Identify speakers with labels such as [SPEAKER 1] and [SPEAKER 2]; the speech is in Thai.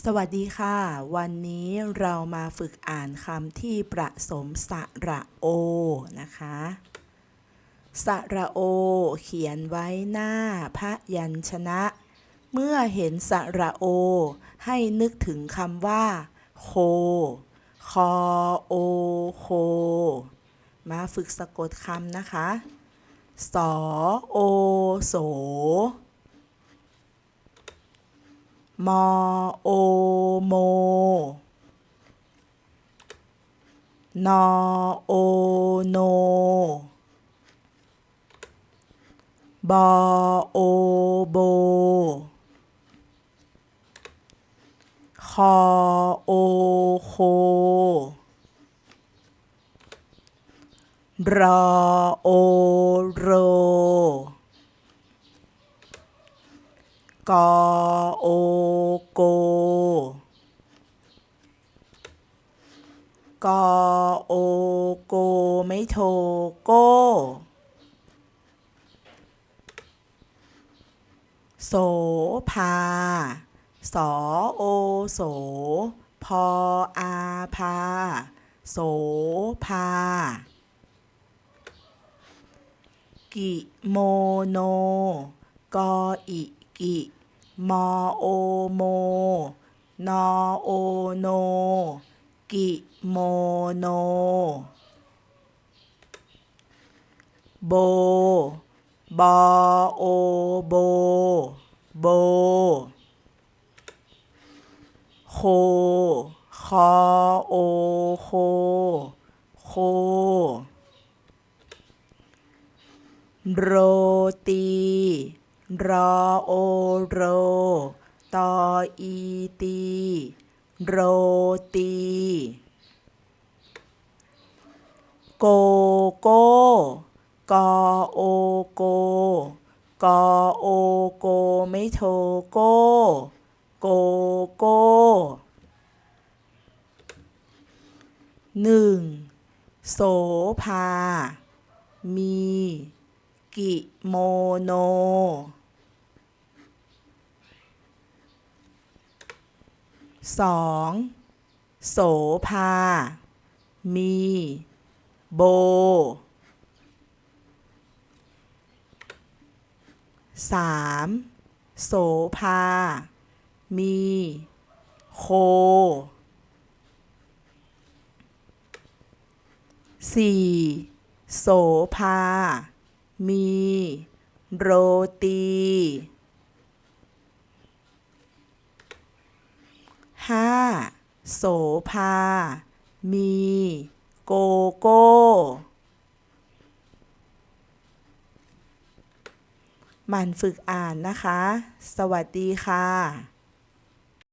[SPEAKER 1] สวัสดีค่ะ วันนี้เรามาฝึกอ่านคำที่ประสมสระโอนะคะสระโอ เขียนไว้หน้าพระยัญชนะ เมื่อเห็นสระโอ ให้นึกถึงคำว่า โค คอโอโค มาฝึกสะกดคำนะคะ สอโอโส มอโอโมนอโอโนบอโอโบคอโอโครอโอโร กอโอโกกอโอโกไม่โทโก้โสภาสอโอโสพออาพาโสภากิโมโน กออิ กิมอโอโม นอโอโน กิโมโน โบ บอโอโบ โบ โค คอโอโค โค โรตี รอโอโร ตออีตี โรตี โกโก้กอโอโก กอโอโกไม่โทโก้โกโก้หนึ่งโสภา มี กิโมโน สองโสภา มี โบสามโสภา มี โคสี่โสภา มี โรตี ห้าโสภา มี โกโก้ มันฝึกอ่านนะคะ สวัสดีค่ะ